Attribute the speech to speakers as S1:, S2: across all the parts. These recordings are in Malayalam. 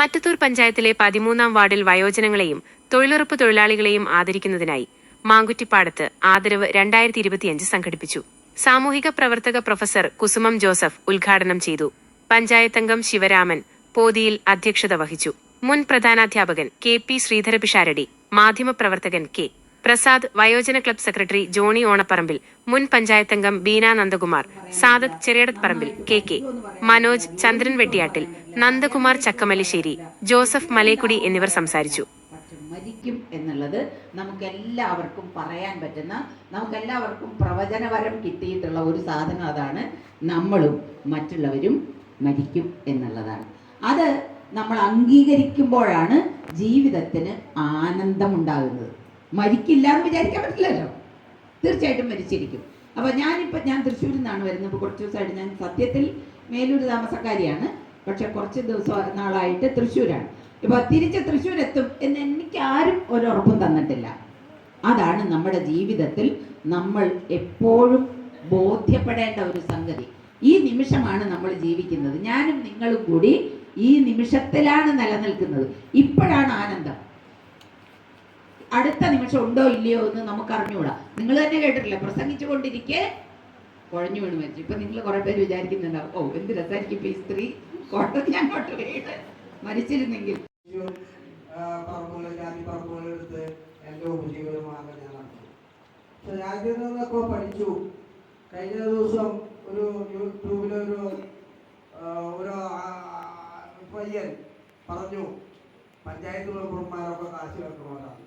S1: മറ്റത്തൂർ പഞ്ചായത്തിലെ പതിമൂന്നാം വാർഡിൽ വയോജനങ്ങളെയും തൊഴിലുറപ്പ് തൊഴിലാളികളെയും ആദരിക്കുന്നതിനായി മാങ്കുറ്റിപ്പാടത്ത് ആദരവ് രണ്ടായിരത്തി ഇരുപത്തിയഞ്ച് സംഘടിപ്പിച്ചു. സാമൂഹിക പ്രവർത്തക പ്രൊഫസർ കുസുമം ജോസഫ് ഉദ്ഘാടനം ചെയ്തു. പഞ്ചായത്തംഗം ശിവരാമൻ പോതിയിൽ അധ്യക്ഷത വഹിച്ചു. മുൻ പ്രധാനാധ്യാപകൻ കെ പി ശ്രീധരപിഷാരടി മാധ്യമപ്രവർത്തകൻ കെ പ്രസാദ് വയോജന ക്ലബ് സെക്രട്ടറി ജോണി ഓണപ്പറമ്പിൽ മുൻ പഞ്ചായത്തംഗം Beena Nandakumar Sadath Cheriyadath Parambil K K Manoj Chandran Vettiyattil Nandakumar Chakkamallissery Joseph Malekudy എന്നിവർ സംസാരിച്ചു.
S2: മരിക്കും എന്നുള്ളത് നമുക്കെല്ലാവർക്കും പറയാൻ പറ്റുന്ന നമുക്ക് എല്ലാവർക്കും പ്രവചനവരം കിട്ടിയിട്ടുള്ള ഒരു സാധനം അതാണ്. നമ്മളും മറ്റുള്ളവരും മരിക്കും എന്നുള്ളതാണ്. അത് നമ്മൾ അംഗീകരിക്കുമ്പോഴാണ് ജീവിതത്തിന് ആനന്ദമുണ്ടാകുന്നത്. മരിക്കില്ല എന്ന് വിചാരിക്കാൻ പറ്റില്ലല്ലോ. തീർച്ചയായിട്ടും മരിച്ചിരിക്കും. അപ്പോൾ ഞാനിപ്പോൾ ഞാൻ തൃശ്ശൂരിൽ നിന്നാണ് വരുന്നത്. കുറച്ച് ദിവസമായിട്ട് ഞാൻ സത്യത്തിൽ മേലൂർ താമസക്കാരിയാണ്. പക്ഷെ കുറച്ച് ദിവസം നാളായിട്ട് തൃശ്ശൂരാണ്. ഇപ്പോൾ തിരിച്ച് തൃശ്ശൂർ എത്തും എന്ന് എനിക്ക് ആരും ഒരു ഉറപ്പും തന്നിട്ടില്ല. അതാണ് നമ്മുടെ ജീവിതത്തിൽ നമ്മൾ എപ്പോഴും ബോധ്യപ്പെടേണ്ട ഒരു സംഗതി. ഈ നിമിഷമാണ് നമ്മൾ ജീവിക്കുന്നത്. ഞാനും നിങ്ങളും കൂടി ഈ നിമിഷത്തിലാണ് നിലനിൽക്കുന്നത്. ഇപ്പോഴാണ് ആനന്ദം. അടുത്ത നിമിഷം ഉണ്ടോ ഇല്ലയോ എന്ന് നമുക്ക് അറിഞ്ഞുകൂടാ നിങ്ങൾ തന്നെ കേട്ടിട്ടില്ല? പ്രസംഗിച്ചു കൊണ്ടിരിക്കെ കുഴഞ്ഞു വീണ് മരിച്ചു. ഇപ്പൊ നിങ്ങൾ കുറെ പേര് വിചാരിക്കുന്നുണ്ടാവും. ഓ എന്ത് രസമായിരിക്കും ഇപ്പൊ ഈ സ്ത്രീ ഞാൻ അങ്ങോട്ട് വീട് മരിച്ചിരുന്നെങ്കിൽ.
S3: പറമ്പുകളെടുത്ത് എന്റെ ഉപജീവനമാകാൻ ഞാൻ നടത്തി. പക്ഷെ ഇതിൽ നിന്നൊക്കെ പഠിച്ചു. കഴിഞ്ഞ ദിവസം ഒരു യൂട്യൂബിലൊരു ഒരു പയ്യൻ പറഞ്ഞു പഞ്ചായത്ത് മെമ്പർമാരൊക്കെ കാശ് വെക്കണവരാണ്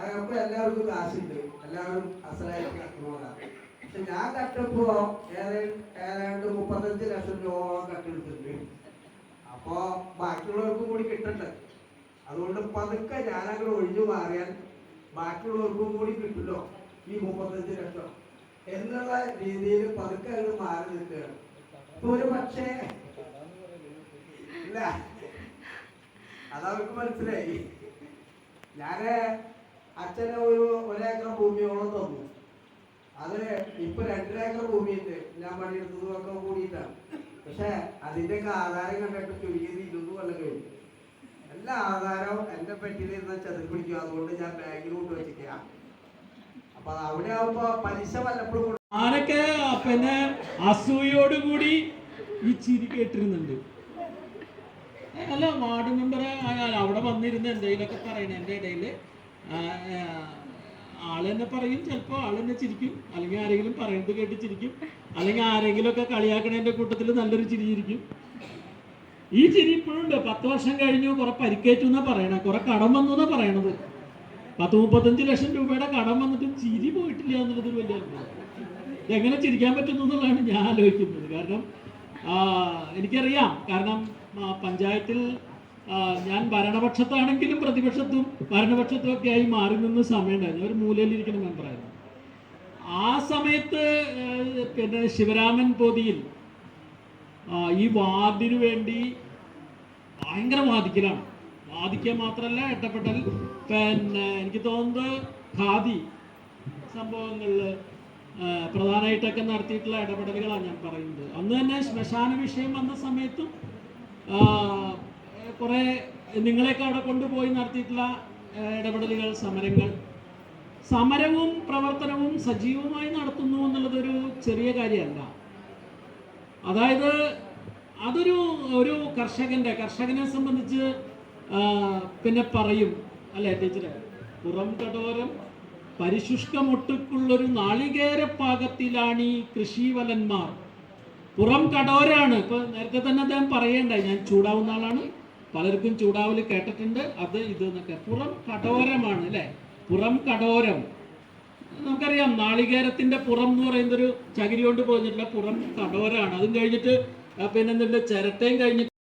S3: അതൊക്കെ എല്ലാവർക്കും കാശുണ്ട്. എല്ലാവരും അസലായിട്ട് പക്ഷെ ഞാൻ കട്ടപ്പോ ഏതാണ്ട് മുപ്പത്തഞ്ച് ലക്ഷം രൂപ കട്ടെടുത്തിട്ടുണ്ട്. അപ്പോ ബാക്കിയുള്ളവർക്കും കൂടി കിട്ടട്ടെ അതുകൊണ്ട് പതുക്കെ ഞാനങ്ങനെ ഒഴിഞ്ഞു മാറിയാൽ ബാക്കിയുള്ളവർക്കും കൂടി കിട്ടുമല്ലോ ഈ മുപ്പത്തഞ്ച് ലക്ഷം. എന്നുള്ള രീതിയിൽ പതുക്കെ അങ്ങ് മാറി നിൽക്കുകയാണ്. ഇപ്പൊ ഒരു പക്ഷേ ഇല്ല. അതവർക്ക് മനസ്സിലായി. ഞാൻ അച്ഛന് ഒരു ഒരേക്കർ ഭൂമിയോളം തന്നു. അത് ഇപ്പൊ രണ്ടരേക്കർ ഭൂമിയുണ്ട്. ഞാൻ പണിയെടുത്തതും ഒക്കെ കൂടിയിട്ടാണ്. പക്ഷെ അതിന്റെയൊക്കെ ആധാരം കണ്ടിട്ട് ചുരുങ്ങിയത് ഇരുപത് കൊല്ലം കഴിഞ്ഞു. എല്ലാ ആധാരവും എന്റെ പെട്ടിയിലിരുന്ന ചെതൽ പിടിക്കും. അതുകൊണ്ട് ഞാൻ ബാങ്കിലോട്ട് വെച്ചിട്ടാ. അപ്പൊ അവിടെ ആവുമ്പോ പലിശ വല്ലപ്പോഴും കൊടു-
S4: പിന്നെ അസൂയോടുകൂടി ഈ ചിരി കേട്ടിരുന്നുണ്ട്. അല്ല വാർഡ് മെമ്പർ അവിടെ വന്നിരുന്ന് എന്തെങ്കിലുമൊക്കെ പറയണേ? എന്റെ ഇടയിൽ ആൾ തന്നെ പറയും ചിലപ്പോൾ തന്നെ ചിരിക്കും. അല്ലെങ്കിൽ ആരെങ്കിലും പറയുന്നത് കേട്ട് ചിരിക്കും. അല്ലെങ്കിൽ ആരെങ്കിലും ഒക്കെ കളിയാക്കണേന്റെ കൂട്ടത്തിൽ നല്ലൊരു ചിരി ചിരിക്കും. ഈ ചിരി ഇപ്പോഴും ഉണ്ട് പത്ത് വർഷം കഴിഞ്ഞു കുറെ പരിക്കേറ്റു എന്നാ പറയണേ. കുറെ കടം വന്നു എന്നാ പറയണത്. പത്ത് മുപ്പത്തഞ്ച് ലക്ഷം രൂപയുടെ കടം വന്നിട്ടും ചിരി പോയിട്ടില്ല എന്നുള്ളതൊരു വലിയ. എങ്ങനെ ചിരിക്കാൻ പറ്റുന്നു എന്നുള്ളതാണ് ഞാൻ ആലോചിക്കുന്നത്. കാരണം എനിക്കറിയാം. കാരണം പഞ്ചായത്തിൽ ഞാൻ ഭരണപക്ഷത്താണെങ്കിലും പ്രതിപക്ഷത്തും ഭരണപക്ഷത്തും ഒക്കെ ആയി മാറി നിന്ന് സമയമുണ്ടായിരുന്നു. ഒരു മൂലയിലിരിക്കുന്ന മെമ്പറായിരുന്നു ആ സമയത്ത് പിന്നെ ശിവരാമൻ പോതിയിൽ ഈ വാർഡിനു വേണ്ടി ഭയങ്കര വാദിക്കലാണ്. വാദിക്കുക മാത്രമല്ല എട്ടപ്പെട്ടൽ പിന്നെ എനിക്ക് തോന്നുന്നത് ഖാദി സംഭവങ്ങളിൽ പ്രധാനമായിട്ടൊക്കെ നടത്തിയിട്ടുള്ള ഇടപെടലുകളാണ് ഞാൻ പറയുന്നത്. അന്ന് തന്നെ ശ്മശാന വിഷയം വന്ന സമയത്തും കുറേ നിങ്ങളെയൊക്കെ അവിടെ കൊണ്ടുപോയി നടത്തിയിട്ടുള്ള ഇടപെടലുകൾ സമരങ്ങൾ. സമരവും പ്രവർത്തനവും സജീവമായി നടത്തുന്നു എന്നുള്ളതൊരു ചെറിയ കാര്യമല്ല. അതായത് അതൊരു ഒരു കർഷകന്റെ കർഷകനെ സംബന്ധിച്ച് പിന്നെ പറയും അല്ലേ ടീച്ചറെ? പുറം കടോരം പരിശുഷ്കമൊട്ടുക്കുള്ളൊരു നാളികേര പാകത്തിലാണ് ഈ കൃഷിവലന്മാർ. പുറം കടോരാണ് ഇപ്പൊ നേരത്തെ തന്നെ അദ്ദേഹം പറയേണ്ടേ ഞാൻ ചൂടാവുന്ന ആളാണ്. പലർക്കും ചൂടാവലി കേട്ടിട്ടുണ്ട്. അത് ഇത് എന്നൊക്കെ. പുറം കടോരമാണ് അല്ലേ? പുറം കടോരം നമുക്കറിയാം നാളികേരത്തിന്റെ പുറം എന്ന് പറയുന്നൊരു ചകിരി കൊണ്ട് പോയിട്ടുള്ള പുറം കടോരാണ് അതും കഴിഞ്ഞിട്ട് പിന്നെ എന്തുണ്ട് ചിരട്ടയും കഴിഞ്ഞിട്ട്